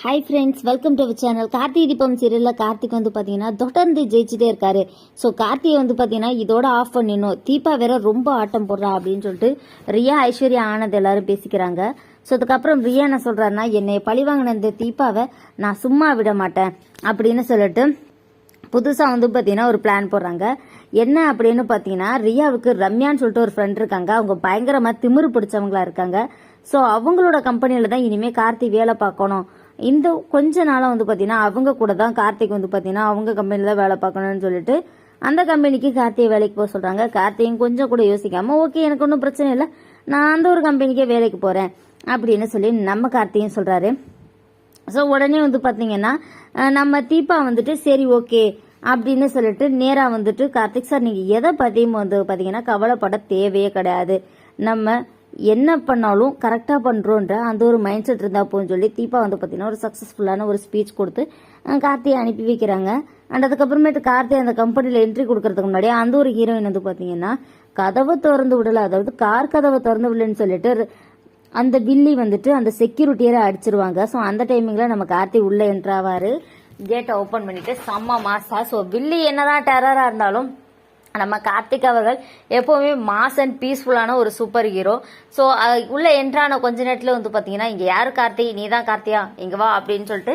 Hi friends welcome to channel Karthigai Deepam சீரியலில் கார்த்திக் வந்து பார்த்தீங்கன்னா தொடர்ந்து ஜெயிச்சுட்டே இருக்காரு. ஸோ கார்த்தியை வந்து பார்த்தீங்கன்னா இதோட ஆஃப் பண்ணிடணும். தீபா வேற ரொம்ப ஆட்டம் போடுறா அப்படின்னு சொல்லிட்டு ரியா ஐஸ்வர்யா ஆனந்த் எல்லாரும் பேசிக்கிறாங்க. ஸோ அதுக்கப்புறம் ரியா என்ன சொல்கிறாருன்னா என்னை பழிவாங்கின இந்த தீபாவை நான் சும்மா விட மாட்டேன் அப்படின்னு சொல்லிட்டு புதுசாக வந்து பார்த்தீங்கன்னா ஒரு பிளான் போடுறாங்க. என்ன அப்படின்னு பார்த்தீங்கன்னா ரியாவுக்கு ரம்யான்னு சொல்லிட்டு ஒரு ஃப்ரெண்ட் இருக்காங்க. அவங்க பயங்கரமாக திமிரு பிடிச்சவங்களா இருக்காங்க. ஸோ அவங்களோட கம்பெனியில் தான் இனிமேல் கார்த்தி வேலை பார்க்கணும். இந்த கொஞ்ச நாளாக வந்து பார்த்தீங்கன்னா அவங்க கூட தான் கார்த்திக் வந்து பார்த்தீங்கன்னா அவங்க கம்பெனியில் தான் வேலை பார்க்கணும்னு சொல்லிட்டு அந்த கம்பெனிக்கு கார்த்திகை வேலைக்கு போக சொல்கிறாங்க கார்த்தியும் கொஞ்சம் கூட யோசிக்காமல் ஓகே எனக்கு ஒன்றும் பிரச்சனை இல்லை. நான் அந்த ஒரு கம்பெனிக்கே வேலைக்கு போகிறேன் அப்படின்னு சொல்லி நம்ம கார்த்தியும் சொல்கிறாரு ஸோ உடனே வந்து பார்த்தீங்கன்னா நம்ம தீபா வந்துட்டு சரி ஓகே அப்படின்னு சொல்லிட்டு நேராக வந்துட்டு கார்த்திக் சார் நீங்கள் எதை பற்றியும் வந்து பார்த்தீங்கன்னா கவலைப்பட தேவையே கிடையாது. நம்ம என்ன பண்ணாலும் கரெக்டாக பண்ணுறோன்ற அந்த ஒரு மைண்ட் செட் இருந்தால் போன்னு சொல்லி தீபா வந்து பார்த்தீங்கன்னா ஒரு சக்ஸஸ்ஃபுல்லான ஒரு ஸ்பீச் கொடுத்து கார்த்தியை அனுப்பி வைக்கிறாங்க. அண்ட் அதுக்கப்புறமேட்டு கார்த்தி அந்த கம்பெனியில் என்ட்ரி கொடுக்கறதுக்கு முன்னாடி அந்த ஒரு ஹீரோயின் வந்து பார்த்தீங்கன்னா கதவை திறந்து விடல. அதாவது கார் கதவை திறந்து விடலன்னு சொல்லிட்டு அந்த பில்லி வந்துட்டு அந்த செக்யூரிட்டியரை அடிச்சிருவாங்க. ஸோ அந்த டைமிங்கில் நம்ம கார்த்தி உள்ளே என்ட்ராவாரு கேட்டை ஓப்பன் பண்ணிட்டு செம்ம மாசா. ஸோ வில்லி என்னதான் டெரராக இருந்தாலும் நம்ம கார்த்திக் அவர்கள் எப்போவுமே மாஸ் அண்ட் பீஸ்ஃபுல்லான ஒரு சூப்பர் ஹீரோ. ஸோ உள்ள என்ட்ரான கொஞ்ச நேரத்தில் வந்து பார்த்தீங்கன்னா இங்கே யார் கார்த்தி நீ தான் கார்த்தியா? இங்கே வா அப்படின்னு சொல்லிட்டு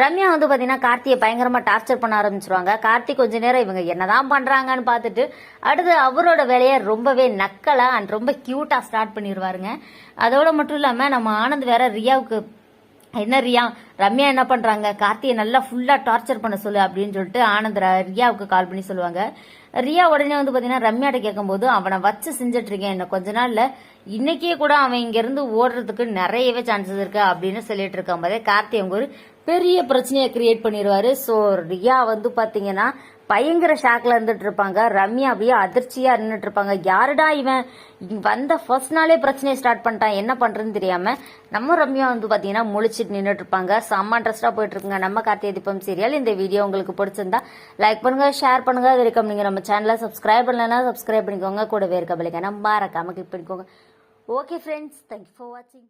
ரம்யா வந்து பார்த்தீங்கன்னா கார்த்தியை பயங்கரமாக டார்ச்சர் பண்ண ஆரம்பிச்சிருவாங்க. கார்த்தி கொஞ்ச நேரம் இவங்க என்னதான் பண்ணுறாங்கன்னு பார்த்துட்டு அடுத்து அவரோட வேலையை ரொம்பவே நக்கலாக அண்ட் ரொம்ப க்யூட்டாக ஸ்டார்ட் பண்ணிடுவாருங்க அதோட மட்டும் இல்லாமல் நம்ம ஆனந்த் வேற ரியாவுக்கு என்ன ரியா? ரம்யா என்ன பண்றாங்க? கார்த்தியை நல்லா ஃபுல்லா டார்ச்சர் பண்ண சொல்லு அப்படின்னு சொல்லிட்டு ஆனந்த் ரியாவுக்கு கால் பண்ணி சொல்லுவாங்க. ரியா உடனே வந்து பாத்தீங்கன்னா ரம்யாட்ட கேட்கும்போது அவனை வச்சு செஞ்சுட்டு இருக்கேன் என்ன கொஞ்ச நாள்ல. இன்னைக்கே கூட அவன் இங்க இருந்து ஓடுறதுக்கு நிறையவே சான்சஸ் இருக்கு அப்படின்னு சொல்லிட்டு இருக்கான் போதே கார்த்தி அவங்க ஒரு பெரிய பிரச்சனையை கிரியேட் பண்ணிடுவாரு. ஸோ ரியா வந்து பாத்தீங்கன்னா பயங்கர ஷாக்ல இருந்துட்டு இருப்பாங்க. ரம்யா அப்படியே அதிர்ச்சியா இருந்துட்டு இருப்பாங்க. யாருடா இவன்? வந்த ஃபர்ஸ்ட் நாளே பிரச்சனையை ஸ்டார்ட் பண்ணிட்டான். என்ன பண்றதுன்னு தெரியாம. நம்ம ரம்யா வந்து பாத்தீங்கன்னா முழிச்சிட்டு நின்றுட்டு இருப்பாங்க. செம்ம இன்ட்ரெஸ்டா போயிட்டு இருக்குங்க நம்ம கார்த்திகை தீபம் சீரியல் இந்த வீடியோ உங்களுக்கு பிடிச்சிருந்தா லைக் பண்ணுங்க ஷேர் பண்ணுங்க. அது இருக்கும் நீங்க நம்ம சேனலை சப்ஸ்கிரைப் பண்ணலன்னா சப்ஸ்கிரைப் பண்ணிக்கோங்க. கூடவே இருக்க பிள்ளைங்க நம்ம மறக்காம கிளிக் பண்ணிக்கோங்க. ஓகே ஃப்ரெண்ட்ஸ் தேங்க்யூ ஃபார் வாட்சிங்